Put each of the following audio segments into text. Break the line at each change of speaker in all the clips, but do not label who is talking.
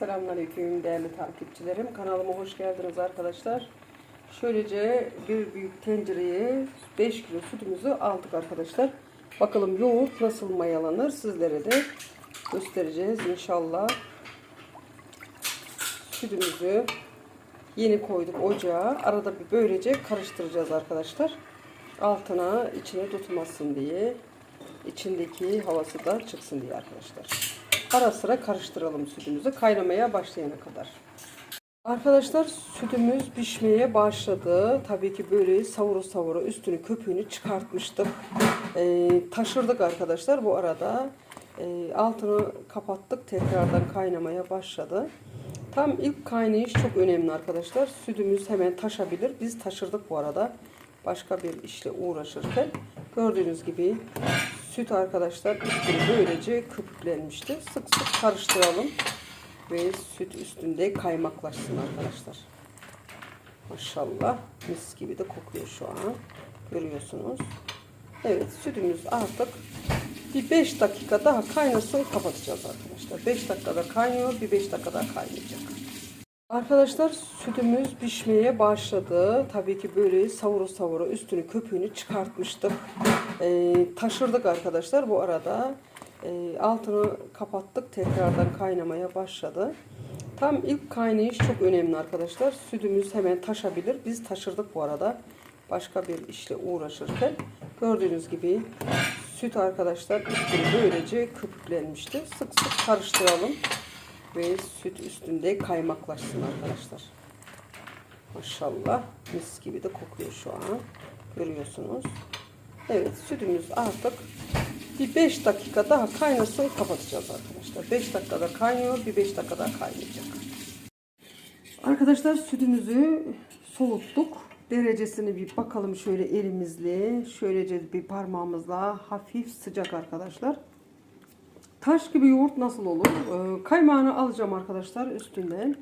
Selamünaleyküm değerli takipçilerim. Kanalıma hoş geldiniz arkadaşlar. Şöylece bir büyük tencereye 5 kilo sütümüzü aldık arkadaşlar. Bakalım yoğurt nasıl mayalanır sizlere de göstereceğiz inşallah. Sütümüzü yeni koyduk ocağa. Arada bir böylece karıştıracağız arkadaşlar. Altına içine tutmasın diye. içindeki havası da çıksın diye arkadaşlar. Ara sıra karıştıralım sütümüzü kaynamaya başlayana kadar. Arkadaşlar sütümüz pişmeye başladı. Tabii ki böyle savuru savuru üstünü köpüğünü çıkartmıştık. Ee, taşırdık arkadaşlar bu arada. Ee, altını kapattık tekrardan kaynamaya başladı. Tam ilk kaynayış çok önemli arkadaşlar. Sütümüz hemen taşabilir. Biz taşırdık bu arada. Başka bir işle uğraşırken. Gördüğünüz gibi süt arkadaşlar üstünü böylece köpüklenmişti. Sık sık karıştıralım. Ve süt üstünde kaymaklaşsın arkadaşlar. Maşallah mis gibi de kokuyor şu an. Görüyorsunuz. Evet sütümüz artık bir 5 dakika daha kaynasın kapatacağız arkadaşlar. 5 dakikada kaynıyor bir 5 dakika daha kaynayacak. Arkadaşlar sütümüz pişmeye başladı. Tabii ki böyle savuru savuru üstünü köpüğünü çıkartmıştık. Ee, taşırdık arkadaşlar bu arada. Ee, altını kapattık tekrardan kaynamaya başladı. Tam ilk kaynayış çok önemli arkadaşlar. Sütümüz hemen taşabilir. Biz taşırdık bu arada. Başka bir işle uğraşırken. Gördüğünüz gibi süt arkadaşlar üstünü böylece köpüklenmişti. Sık sık karıştıralım ve süt üstünde kaymaklaşsın arkadaşlar. Maşallah mis gibi de kokuyor şu an. Görüyorsunuz. Evet sütümüz artık bir 5 dakika daha kaynasın kapatacağız arkadaşlar. 5 dakikada kaynıyor bir 5 dakika daha kaynayacak. Arkadaşlar sütümüzü soğuttuk. Derecesini bir bakalım şöyle elimizle. Şöylece bir parmağımızla hafif sıcak arkadaşlar. Taş gibi yoğurt nasıl olur? Ee, kaymağını alacağım arkadaşlar üstünden.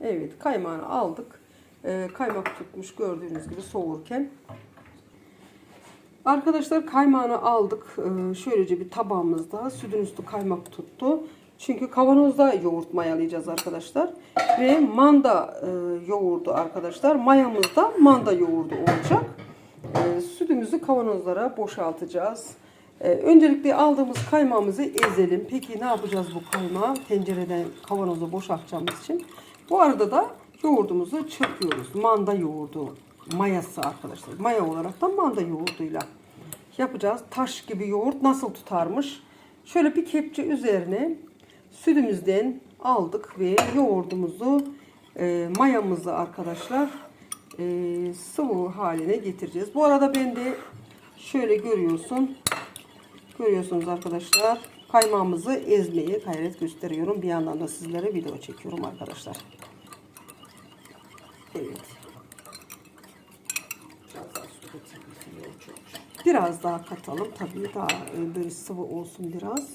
Evet kaymağını aldık. Ee, kaymak tutmuş gördüğünüz gibi soğurken. Arkadaşlar kaymağını aldık. Ee, şöylece bir tabağımızda sütün üstü kaymak tuttu. Çünkü kavanozda yoğurt mayalayacağız arkadaşlar. Ve manda e, yoğurdu arkadaşlar. Mayamızda manda yoğurdu olacak. E, sütümüzü kavanozlara boşaltacağız. Ee, öncelikle aldığımız kaymağımızı ezelim. Peki ne yapacağız bu kaymağı? Tencereden kavanoza boşaltacağımız için. Bu arada da yoğurdumuzu çırpıyoruz. Manda yoğurdu mayası arkadaşlar. Maya olarak da manda yoğurduyla yapacağız. Taş gibi yoğurt nasıl tutarmış? Şöyle bir kepçe üzerine sütümüzden aldık ve yoğurdumuzu e, mayamızı arkadaşlar e, sıvı haline getireceğiz. Bu arada ben de şöyle görüyorsun Görüyorsunuz arkadaşlar. Kaymağımızı ezmeye gayret gösteriyorum. Bir yandan da sizlere video çekiyorum arkadaşlar. Evet. Biraz daha katalım. Tabii daha e, böyle sıvı olsun biraz.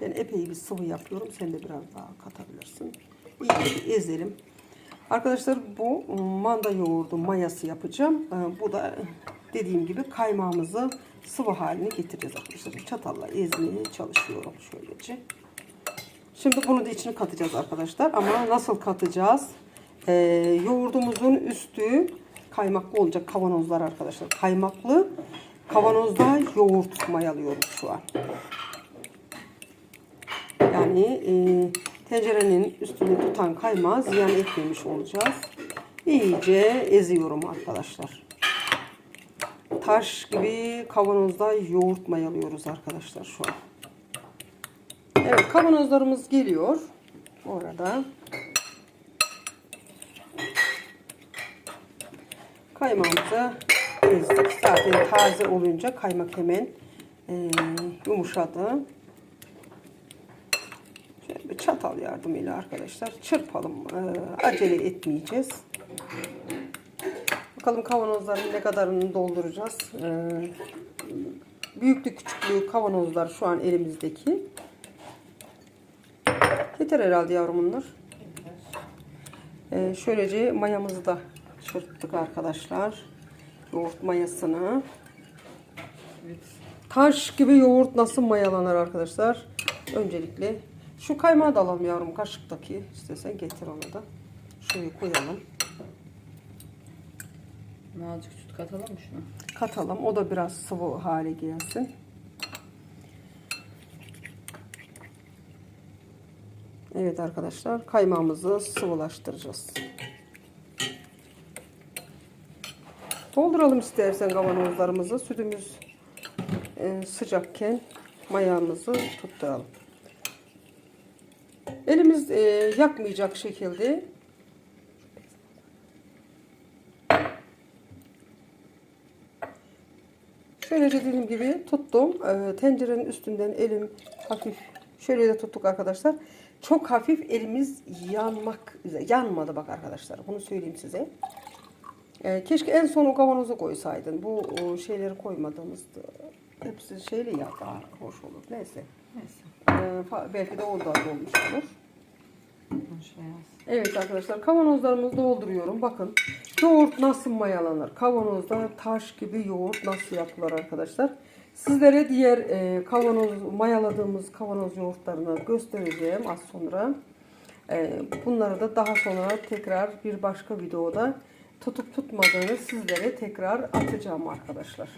Ben epey bir sıvı yapıyorum. Sen de biraz daha katabilirsin. İyi bir ezelim. Arkadaşlar bu manda yoğurdu mayası yapacağım. E, bu da dediğim gibi kaymağımızı sıvı haline getireceğiz arkadaşlar. Çatalla ezmeye çalışıyorum şöylece. Şimdi bunu da içine katacağız arkadaşlar. Ama nasıl katacağız? Ee, yoğurdumuzun üstü kaymaklı olacak kavanozlar arkadaşlar. Kaymaklı kavanozda yoğurt mayalıyoruz şu an. Yani e, tencerenin üstünü tutan kaymağı ziyan etmemiş olacağız. İyice eziyorum arkadaşlar taş gibi kavanozda yoğurt mayalıyoruz arkadaşlar şu an. Evet kavanozlarımız geliyor. Orada. Kaymağımızı ezdik. Zaten taze olunca kaymak hemen e, yumuşadı. Şöyle bir çatal yardımıyla arkadaşlar çırpalım. E, acele etmeyeceğiz. Bakalım kavanozların ne kadarını dolduracağız. Ee, büyüklü küçüklüğü kavanozlar şu an elimizdeki. Yeter herhalde yavrumunlar. Ee, şöylece mayamızı da çırptık arkadaşlar. Yoğurt mayasını. Taş gibi yoğurt nasıl mayalanır arkadaşlar? Öncelikle Şu kaymağı da alalım yavrum kaşıktaki. İstersen getir onu da. Şuraya koyalım.
Azıcık süt katalım mı şuna?
Katalım. O da biraz sıvı hale gelsin. Evet arkadaşlar kaymağımızı sıvılaştıracağız. Dolduralım istersen kavanozlarımızı. Sütümüz e, sıcakken mayamızı tutturalım. Elimiz e, yakmayacak şekilde Şöylece dediğim gibi tuttum. Ee, tencerenin üstünden elim hafif şöyle de tuttuk arkadaşlar. Çok hafif elimiz yanmak. Yanmadı bak arkadaşlar. Bunu söyleyeyim size. Ee, keşke en son o kavanoza koysaydın. Bu o, şeyleri koymadığımızda hepsi şeyli ya daha hoş olur. Neyse.
Neyse.
Fa- belki de oradan olmuş olur. Evet arkadaşlar kavanozlarımızı dolduruyorum. Bakın yoğurt nasıl mayalanır? Kavanozda taş gibi yoğurt nasıl yapılır arkadaşlar? Sizlere diğer e, kavanoz mayaladığımız kavanoz yoğurtlarını göstereceğim az sonra. E, bunları da daha sonra tekrar bir başka videoda tutup tutmadığını sizlere tekrar atacağım arkadaşlar.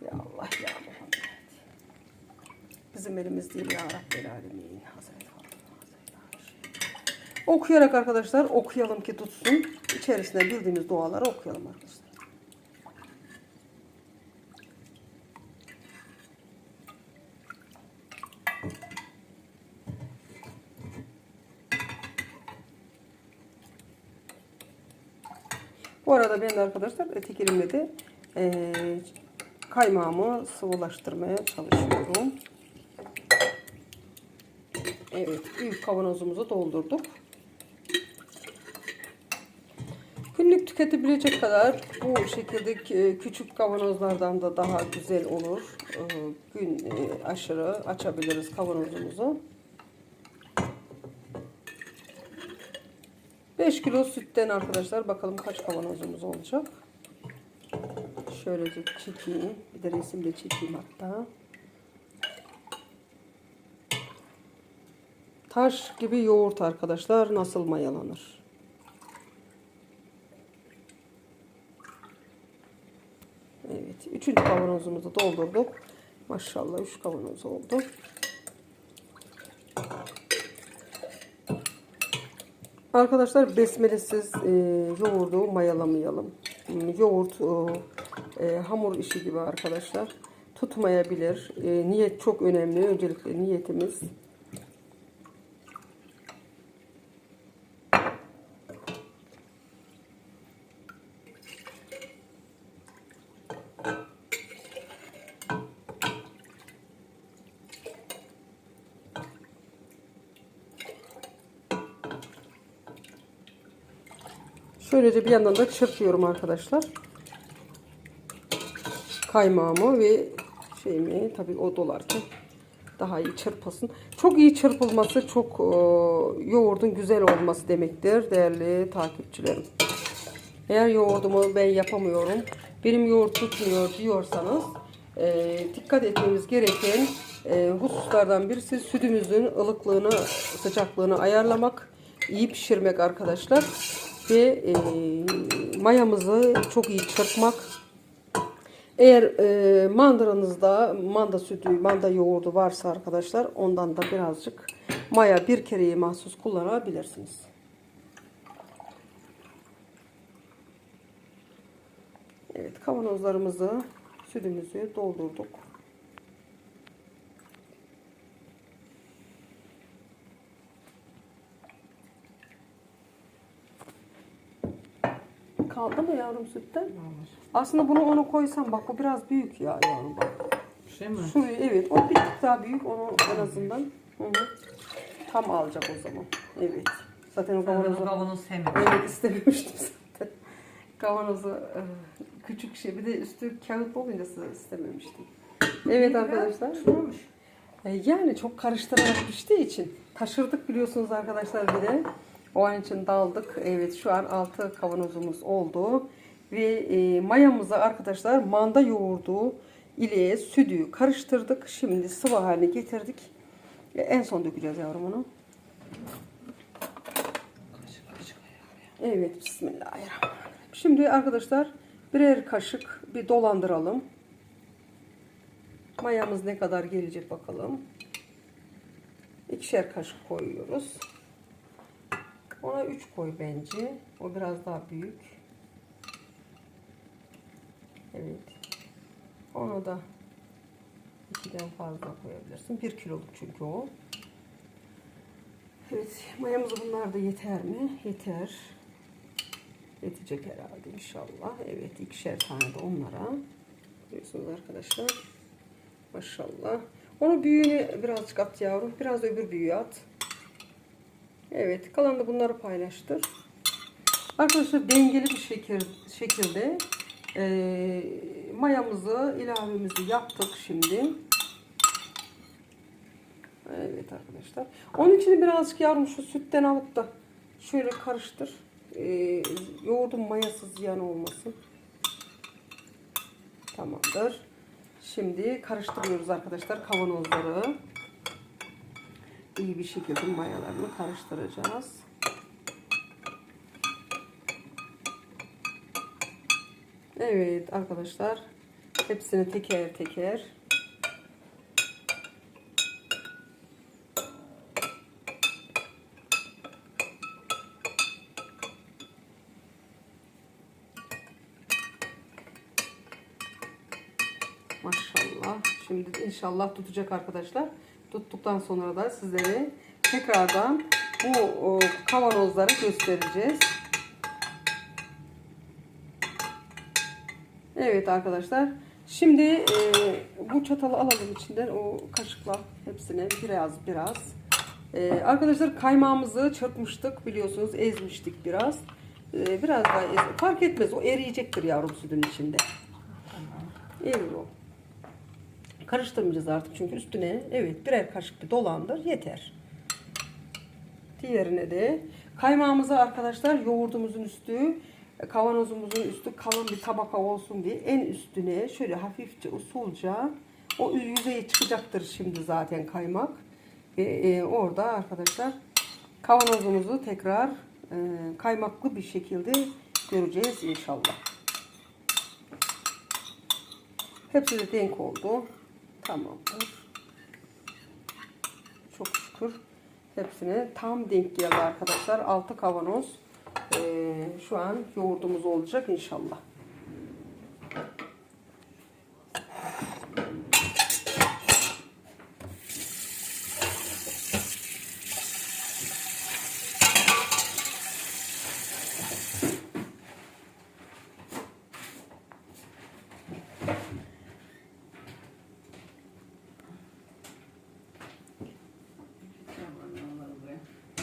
Ya Allah ya Muhammed. Bizim elimiz değil ya Rabbel Alemin. Okuyarak arkadaşlar okuyalım ki tutsun. İçerisinde bildiğimiz duaları okuyalım arkadaşlar. Bu arada ben de arkadaşlar tek elimle de eee, kaymağımı sıvılaştırmaya çalışıyorum. Evet, büyük kavanozumuzu doldurduk. Günlük tüketebilecek kadar bu şekilde e, küçük kavanozlardan da daha güzel olur. E, Gün e, aşırı açabiliriz kavanozumuzu. 5 kilo sütten arkadaşlar bakalım kaç kavanozumuz olacak. Şöylece çekeyim. Bir de resimle çekeyim hatta. Taş gibi yoğurt arkadaşlar nasıl mayalanır? Evet. Üçüncü kavanozumuzu doldurduk. Maşallah üç kavanoz oldu. Arkadaşlar besmelesiz e, yoğurdu mayalamayalım. Hmm, Yoğurt e, hamur işi gibi arkadaşlar. Tutmayabilir. E, niyet çok önemli. Öncelikle niyetimiz. Şöylece bir yandan da çırpıyorum arkadaşlar. Kaymağımı ve şeyimi tabii o dolarken daha iyi çırpılsın. Çok iyi çırpılması çok e, yoğurdun güzel olması demektir değerli takipçilerim. Eğer yoğurdumu ben yapamıyorum, benim yoğurt tutmuyor diyorsanız e, dikkat etmemiz gereken e, hususlardan birisi sütümüzün ılıklığını, sıcaklığını ayarlamak, iyi pişirmek arkadaşlar. Ve e, mayamızı çok iyi çırpmak. Eğer e, mandıranızda manda sütü, manda yoğurdu varsa arkadaşlar ondan da birazcık maya bir kereye mahsus kullanabilirsiniz. Evet kavanozlarımızı sütümüzü doldurduk. Kaldı mı yavrum sütten?
Var.
Aslında bunu onu koysam bak bu biraz büyük ya yavrum bak.
Şey mi?
Şurayı evet o bir tık daha büyük onu en azından hı hı, tam alacak o zaman. Evet. Zaten o kavanozu
kavanoz sevmedim.
evet istememiştim zaten. Kavanozu e, küçük şey bir de üstü kağıt olunca istememiştim. Evet arkadaşlar.
Tutmamış.
E, Yani çok karıştırarak piştiği için taşırdık biliyorsunuz arkadaşlar bir de. O an için daldık. Evet şu an altı kavanozumuz oldu. Ve e, mayamızı arkadaşlar manda yoğurdu ile sütü karıştırdık. Şimdi sıvı haline getirdik. E, En son dökeceğiz yavrum onu. Evet bismillahirrahmanirrahim. Şimdi arkadaşlar birer kaşık bir dolandıralım. Mayamız ne kadar gelecek bakalım. İkişer kaşık koyuyoruz. Ona 3 koy bence. O biraz daha büyük. Evet. Ona da 2'den fazla koyabilirsin. 1 kiloluk çünkü o. Evet, mayamız bunlar da yeter mi? Yeter. Yetecek herhalde inşallah. Evet, ikişer tane de onlara. Görüyorsunuz arkadaşlar. Maşallah. Onu büyüğünü birazcık at yavrum. Biraz öbür büyüğü at. Evet, kalan da bunları paylaştır. Arkadaşlar dengeli bir şekil, şekilde eee, mayamızı, ilavemizi yaptık şimdi. Evet arkadaşlar. Onun için birazcık yavrum şu sütten alıp da şöyle karıştır. Ee, yoğurdun mayası ziyan olmasın. Tamamdır. Şimdi karıştırıyoruz arkadaşlar kavanozları. İyi bir şekilde mayalarını karıştıracağız. Evet arkadaşlar. Hepsini teker teker Maşallah. Şimdi inşallah tutacak arkadaşlar. Tuttuktan sonra da sizlere tekrardan bu o, kavanozları göstereceğiz. Evet arkadaşlar. Şimdi e, bu çatalı alalım içinden o kaşıkla hepsine biraz biraz. E, arkadaşlar kaymağımızı çırpmıştık biliyorsunuz ezmiştik biraz. E, biraz daha ez fark etmez o eriyecektir yavrum sütün içinde. Erir o. Karıştırmayacağız artık çünkü üstüne evet birer kaşık bir dolandır yeter. Diğerine de kaymağımızı arkadaşlar yoğurdumuzun üstü kavanozumuzun üstü kalın bir tabaka olsun diye en üstüne şöyle hafifçe usulca o yüzeye çıkacaktır şimdi zaten kaymak. Ve e, orada arkadaşlar kavanozumuzu tekrar e, kaymaklı bir şekilde göreceğiz inşallah. Hepsi de denk oldu. Tamamdır. Çok şükür. Hepsine tam denk geldi arkadaşlar. 6 kavanoz. Ee, şu an yoğurdumuz olacak inşallah.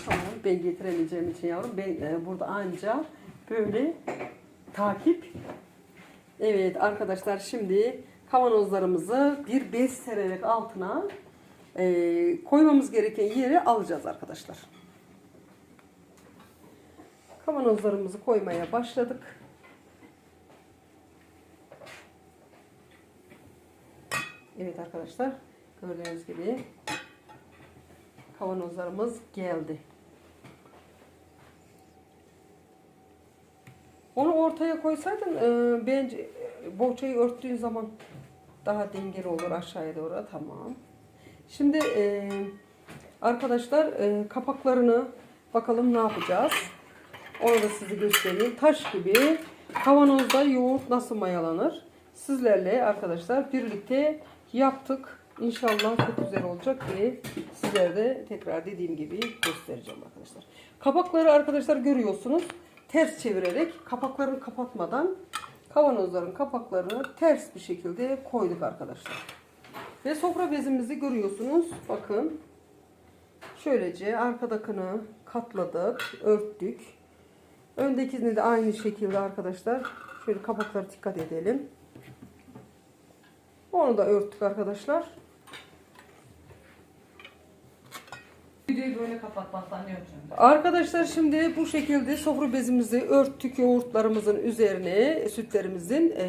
Tamam ben getiremeyeceğim için yavrum. Ben e, burada anca böyle takip. Evet arkadaşlar şimdi kavanozlarımızı bir bez sererek altına e, koymamız gereken yere alacağız arkadaşlar. Kavanozlarımızı koymaya başladık. Evet arkadaşlar gördüğünüz gibi kavanozlarımız geldi. Onu ortaya koysaydın e, bence e, bohçayı örttüğün zaman daha dengeli olur aşağıya doğru. Tamam. Şimdi e, arkadaşlar e, kapaklarını bakalım ne yapacağız. Onu da size göstereyim. Taş gibi kavanozda yoğurt nasıl mayalanır? Sizlerle arkadaşlar birlikte yaptık. İnşallah çok güzel olacak ve sizlere de tekrar dediğim gibi göstereceğim arkadaşlar. Kapakları arkadaşlar görüyorsunuz. Ters çevirerek kapaklarını kapatmadan kavanozların kapaklarını ters bir şekilde koyduk arkadaşlar. Ve sofra bezimizi görüyorsunuz. Bakın. Şöylece arkadakini katladık, örttük. Öndekini de aynı şekilde arkadaşlar. Şöyle kapakları dikkat edelim. Onu da örttük arkadaşlar.
Videoyu böyle ne yapacaksın?
Arkadaşlar şimdi bu şekilde sofra bezimizi örttük yoğurtlarımızın üzerine sütlerimizin e,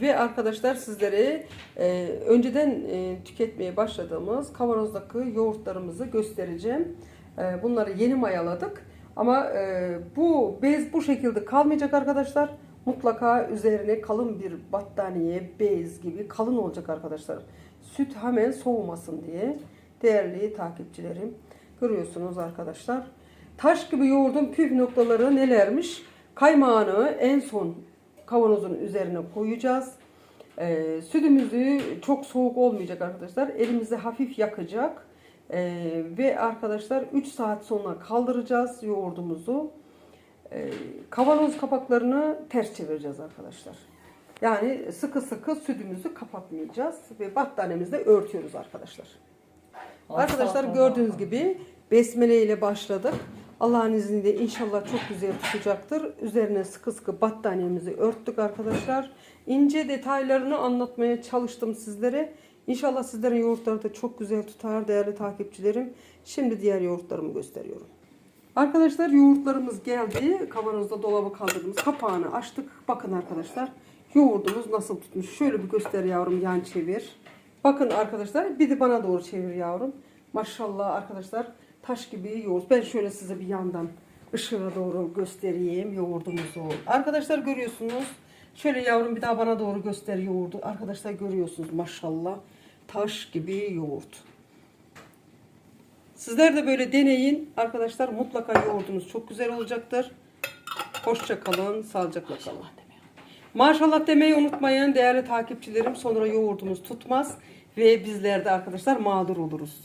ve arkadaşlar sizlere e, önceden e, tüketmeye başladığımız kavanozdaki yoğurtlarımızı göstereceğim. E, bunları yeni mayaladık ama e, bu bez bu şekilde kalmayacak arkadaşlar. Mutlaka üzerine kalın bir battaniye, bez gibi kalın olacak arkadaşlar. Süt hemen soğumasın diye değerli takipçilerim. Görüyorsunuz arkadaşlar. Taş gibi yoğurdun püf noktaları nelermiş? Kaymağını en son kavanozun üzerine koyacağız. Ee, sütümüzü çok soğuk olmayacak arkadaşlar. Elimizi hafif yakacak. Ee, ve arkadaşlar 3 saat sonra kaldıracağız yoğurdumuzu. Ee, kavanoz kapaklarını ters çevireceğiz arkadaşlar. Yani sıkı sıkı sütümüzü kapatmayacağız ve battaniyemizde örtüyoruz arkadaşlar. Arkadaşlar gördüğünüz gibi besmele ile başladık. Allah'ın izniyle inşallah çok güzel tutacaktır. Üzerine sıkı sıkı battaniyemizi örttük arkadaşlar. İnce detaylarını anlatmaya çalıştım sizlere. İnşallah sizlerin yoğurtları da çok güzel tutar değerli takipçilerim. Şimdi diğer yoğurtlarımı gösteriyorum. Arkadaşlar yoğurtlarımız geldi. Kavanozda dolabı kaldırdığımız kapağını açtık. Bakın arkadaşlar yoğurdumuz nasıl tutmuş. Şöyle bir göster yavrum yan çevir. Bakın arkadaşlar bir de bana doğru çevir yavrum. Maşallah arkadaşlar taş gibi yoğurt. Ben şöyle size bir yandan ışığa doğru göstereyim yoğurdumuzu. Arkadaşlar görüyorsunuz. Şöyle yavrum bir daha bana doğru göster yoğurdu. Arkadaşlar görüyorsunuz maşallah taş gibi yoğurt. Sizler de böyle deneyin. Arkadaşlar mutlaka yoğurdunuz çok güzel olacaktır. Hoşça kalın, sağlıcakla kalın. Maşallah demeyi unutmayın değerli takipçilerim. Sonra yoğurdumuz tutmaz ve bizler de arkadaşlar mağdur oluruz.